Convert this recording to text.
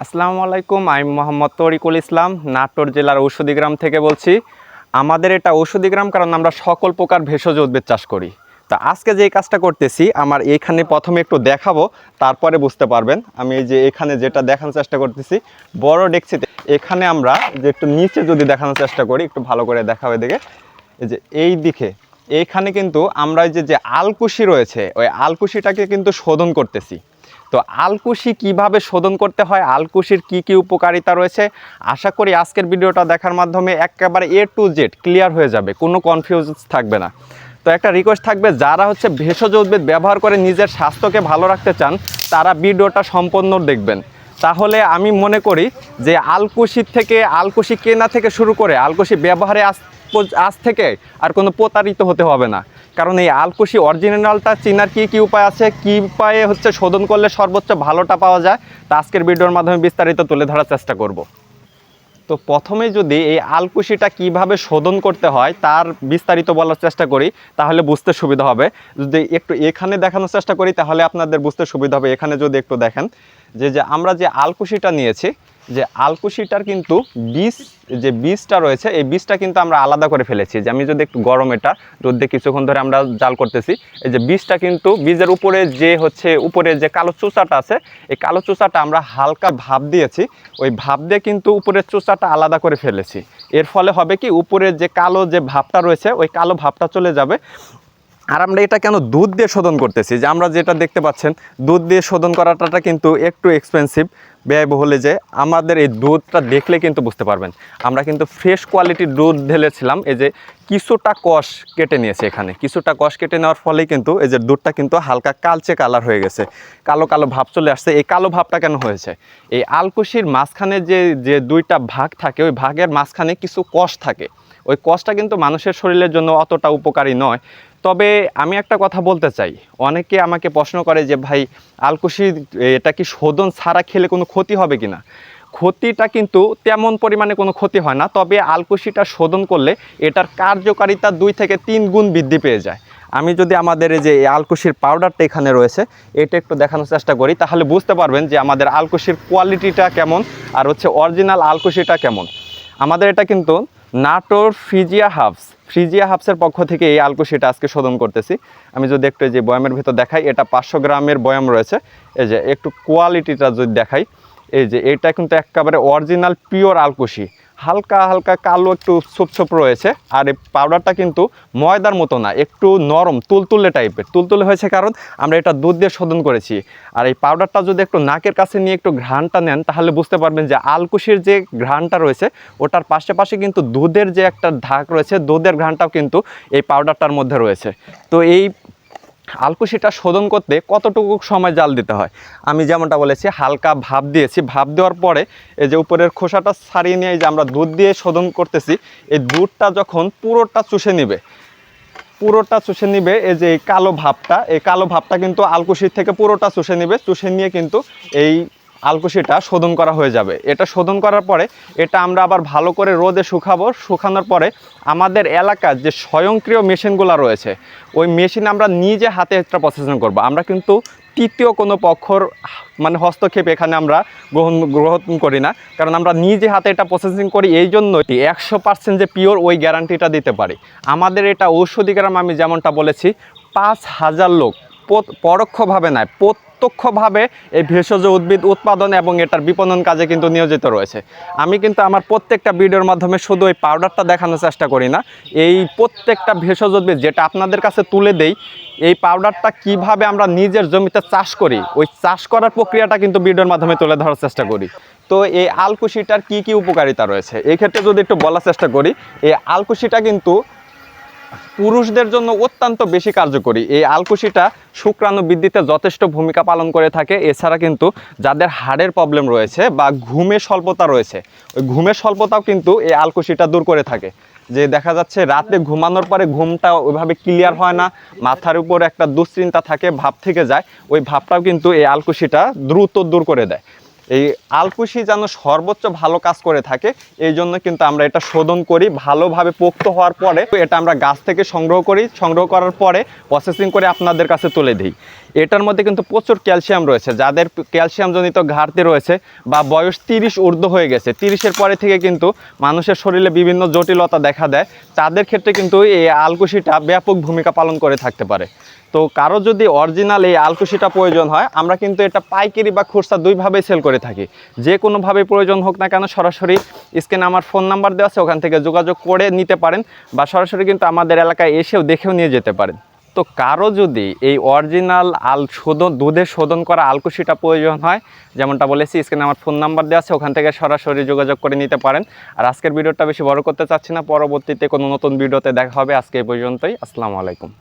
আসসালামু আলাইকুম, আমি মোহাম্মদ তরিকুল ইসলাম, নাটোর জেলার ঔষধি গ্রাম থেকে বলছি। আমাদের এটা ঔষধি গ্রাম কারণ আমরা সকল প্রকার ভেষজ উদ্ভিদ চাষ করি। তা আজকে যে কাজটা করতেছি, আমার এখানে প্রথমে একটু দেখাবো, তারপরে বুঝতে পারবেন। আমি এই যে এখানে যেটা দেখানোর চেষ্টা করতেছি, বড় ডেকচিতে, এখানে আমরা যে একটু নিচে যদি দেখানোর চেষ্টা করি, একটু ভালো করে দেখাবে দেখে এই যে এই দিকে, এইখানে কিন্তু আমরা যে যে আলকুশি রয়েছে, ওই আলকুশিটাকে কিন্তু শোধন করতেছি। তো আলকুশি কীভাবে শোধন করতে হয়? আলকুশির কি কি উপকারিতা রয়েছে? আশা করি আজকের ভিডিওটা দেখার মাধ্যমে একেবারে এ টু জেড ক্লিয়ার হয়ে যাবে, কোনো কনফিউজ থাকবে না। তো একটা রিকোয়েস্ট থাকবে, যারা হচ্ছে ভেষজ উদ্ভিদ ব্যবহার করে নিজের স্বাস্থ্যকে ভালো রাখতে চান, তারা ভিডিওটা সম্পন্ন দেখবেন। তাহলে আমি মনে করি যে আলকুশির থেকে, আলকুশি কেনা থেকে শুরু করে, আলকুশি ব্যবহারে আজ আজ থেকে আর কোনো প্রতারিত হতে হবে না। কারণ এই আলকুশি অরিজিনালটা চিনার কি কি উপায় আছে? কি উপায়ে হচ্ছে শোধন করলে সর্বোচ্চ ভালোটা পাওয়া যায়? তা আজকের ভিডিওর মাধ্যমে বিস্তারিত তুলে ধরার চেষ্টা করব। তো প্রথমে যদি এই আলকুশিটা কীভাবে শোধন করতে হয়, তার বিস্তারিত বলার চেষ্টা করি, তাহলে বুঝতে সুবিধা হবে। যদি একটু এখানে দেখানোর চেষ্টা করি, তাহলে আপনাদের বুঝতে সুবিধা হবে। এখানে যদি একটু দেখেন, যে যে আমরা যে আলকুশিটা নিয়েছি যে আলকুশিটার কিন্তু বীজ, যে বীজটা রয়েছে, এই বীজটা কিন্তু আমরা আলাদা করে ফেলেছি। যে আমি যদি একটু গরম এটা রোদ্দে কিছুক্ষণ ধরে আমরা জাল করতেছি, এই যে বীজটা কিন্তু বীজের উপরে যে হচ্ছে, উপরে যে কালো চোচাটা আছে, এই কালো চোচাটা আমরা হালকা ভাব দিয়েছি, ওই ভাব দিয়ে কিন্তু উপরের চোচাটা আলাদা করে ফেলেছি। এর ফলে হবে কি উপরের যে কালো যে ভাবটা রয়েছে, ওই কালো ভাবটা চলে যাবে। আর আমরা এটা কেন দুধ দিয়ে শোধন করতেছি? যে আমরা যেটা দেখতে পাচ্ছেন, দুধ দিয়ে শোধন করাটা কিন্তু একটু এক্সপেন্সিভ ব্যয়বহুলে যে আমাদের এই দুধটা দেখলে কিন্তু বুঝতে পারবেন। আমরা কিন্তু ফ্রেশ কোয়ালিটির দুধ ঢেলেছিলাম, এই যে কিছুটা কষ কেটে নিয়েছে এখানে। কিছুটা কষ কেটে নেওয়ার ফলেই কিন্তু এই যে দুধটা কিন্তু হালকা কালচে কালার হয়ে গেছে। কালো কালো ভাব চলে আসছে। এই কালো ভাবটা কেন হয়েছে? এই আলকুশির মাঝখানে যে যে দুইটা ভাগ থাকে, ওই ভাগের মাঝখানে কিছু কষ থাকে। ওই কষটা কিন্তু মানুষের শরীরের জন্য অতটা উপকারী নয়। তবে আমি একটা কথা বলতে চাই। অনেকে আমাকে প্রশ্ন করে যে, ভাই, আলকুশি, এটা কি শোধন ছাড়া খেলে কোনো ক্ষতি হবে কি না ক্ষতিটা কিন্তু তেমন পরিমাণে কোনো ক্ষতি হয় না, তবে আলকুশিটা শোধন করলে এটার কার্যকারিতা দুই থেকে তিন গুণ বৃদ্ধি পেয়ে যায়। আমি যদি আমাদের যে আলকুশির পাউডারটা এখানে রয়েছে, এটা একটু দেখানোর চেষ্টা করি, তাহলে বুঝতে পারবেন যে আমাদের আলকুশির কোয়ালিটিটা কেমন আর হচ্ছে অরিজিনাল আলকুশিটা কেমন। আমাদের এটা কিন্তু নাটোর ফিজিয়া হাবস ফ্রিজিয়া হাফসের পক্ষ থেকে এই আলকুশিটা আজকে শোধন করতেছি। আমি যদি একটু এই যে বয়ামের ভিতর দেখাই, এটা পাঁচশো গ্রামের বয়াম রয়েছে। এই যে একটু কোয়ালিটিটা যদি দেখাই, এই যে এটা কিন্তু একেবারে অরিজিনাল পিওর আলকুশি হালকা হালকা কালো একটু ছোপ রয়েছে। আর এই পাউডারটা কিন্তু ময়দার মতো না, একটু নরম, তুলতুলে টাইপের। তুলতুলে হয়েছে কারণ আমরা এটা দুধ দিয়ে শোধন করেছি। আর এই পাউডারটা যদি একটু নাকের কাছে নিয়ে একটু ঘ্রাণটা নেন, তাহলে বুঝতে পারবেন যে আলকুশির যে ঘ্রাণটা রয়েছে, ওটার পাশাপাশি কিন্তু দুধের যে একটা ধাক রয়েছে, দুধের ঘ্রাণটাও কিন্তু এই পাউডারটার মধ্যে রয়েছে। তো এই আলকুশিটা শোধন করতে কতটুকু সময় জাল দিতে হয়? আমি যেমনটা বলেছি, হালকা ভাব দিয়েছি। ভাব দেওয়ার পরে এই যে উপরের খোসাটা ছাড়িয়ে নিয়ে যে আমরা দুধ দিয়ে শোধন করতেছি, এই দুধটা যখন পুরোটা চুষে নিবে, পুরোটা চুষে নিবে, এই যে কালো ভাবটা এই কালো ভাবটা কিন্তু আলকুশির থেকে পুরোটা চুষে নিবে। চুষে নিয়ে কিন্তু এই আলকুশিটা শোধন করা হয়ে যাবে। এটা শোধন করার পরে এটা আমরা আবার ভালো করে রোদে শুকাবো। শুকানোর পরে আমাদের এলাকার যে স্বয়ংক্রিয় মেশিনগুলো রয়েছে, ওই মেশিন আমরা নিজে হাতে একটা প্রসেসিং করব। আমরা কিন্তু তৃতীয় কোনো পক্ষর মানে হস্তক্ষেপ এখানে আমরা গ্রহণ গ্রহণ করি না। কারণ আমরা নিজে হাতে এটা প্রসেসিং করি, এই জন্যই একশো পার্সেন্ট যে পিওর ওই গ্যারান্টিটা দিতে পারি। আমাদের এটা ঔষধি গ্রাম আমি যেমনটা বলেছি, পাঁচ হাজার লোক পরোক্ষভাবে নয় প্রত্যক্ষভাবে এই ভেষজ উদ্ভিদ উৎপাদন এবং এটার বিপণন কাজে কিন্তু নিয়োজিত রয়েছে। আমি কিন্তু আমার প্রত্যেকটা ভিডিওর মাধ্যমে শুধু এই পাউডারটা দেখানোর চেষ্টা করি না, এই প্রত্যেকটা ভেষজ উদ্ভিদ যেটা আপনাদের কাছে তুলে দেই, এই পাউডারটা কীভাবে আমরা নিজের জমিতে চাষ করি, ওই চাষ করার প্রক্রিয়াটা কিন্তু ভিডিওর মাধ্যমে তুলে ধরার চেষ্টা করি। তো এই আলকুশিটার কি কি উপকারিতা রয়েছে? এই ক্ষেত্রে যদি একটু বলার চেষ্টা করি, এই আলকুশিটা কিন্তু পুরুষদের জন্য অত্যন্ত বেশি কার্যকরী। এই আলকুশিটা শুক্রাণু বৃদ্ধিতে যথেষ্ট ভূমিকা পালন করে থাকে। এছাড়া কিন্তু যাদের হাড়ের প্রবলেম রয়েছে বা ঘুমের স্বল্পতা রয়েছে, ওই ঘুমের স্বল্পতাও কিন্তু এই আলকুশিটা দূর করে থাকে। যে দেখা যাচ্ছে রাতে ঘুমানোর পরে ঘুমটা ওইভাবে ক্লিয়ার হয় না, মাথার উপর একটা দুশ্চিন্তা থাকে, ভাব থেকে যায়, ওই ভাবটাও কিন্তু এই আলকুশিটা দ্রুত দূর করে দেয়। এই আলকুশি যেন সর্বোচ্চ ভালো কাজ করে থাকে, এই জন্য কিন্তু আমরা এটা শোধন করি ভালোভাবে পোক্ত হওয়ার পরে, এটা আমরা গাছ থেকে সংগ্রহ করি, সংগ্রহ করার পরে প্রসেসিং করে আপনাদের কাছে তুলে দিই। এটার মধ্যে কিন্তু প্রচুর ক্যালসিয়াম রয়েছে, যাদের ক্যালসিয়ামজনিত ঘাটতি রয়েছে বা বয়স তিরিশ ঊর্ধ্ব হয়ে গেছে, তিরিশের পরে থেকে কিন্তু মানুষের শরীরে বিভিন্ন জটিলতা দেখা দেয়, তাদের ক্ষেত্রে কিন্তু এই আলকুশিটা ব্যাপক ভূমিকা পালন করে থাকতে পারে। তো কারও যদি অরিজিনাল এই আলকুশিটা প্রয়োজন হয়, আমরা কিন্তু এটা পাইকারি বা খুচরা দুইভাবেই সেল করে থাকি। যে কোনোভাবে প্রয়োজন হোক না কেন সরাসরি স্ক্রিনে আমার ফোন নাম্বার দেওয়া আছে, ওখান থেকে যোগাযোগ করে নিতে পারেন বা সরাসরি কিন্তু আমাদের এলাকায় এসেও দেখেও নিয়ে যেতে পারেন। তো কারও যদি এই অরিজিনাল আল শোধন, দুধে শোধন করা আলকুশিটা প্রয়োজন হয়, যেমনটা বলেছি স্ক্রিনে আমার ফোন নাম্বার দেওয়া আছে, ওখান থেকে সরাসরি যোগাযোগ করে নিতে পারেন। আর আজকের ভিডিওটা বেশি বড় করতে চাচ্ছি না, পরবর্তীতে কোনো নতুন ভিডিওতে দেখা হবে। আজকে এই পর্যন্তই, আসসালামু আলাইকুম।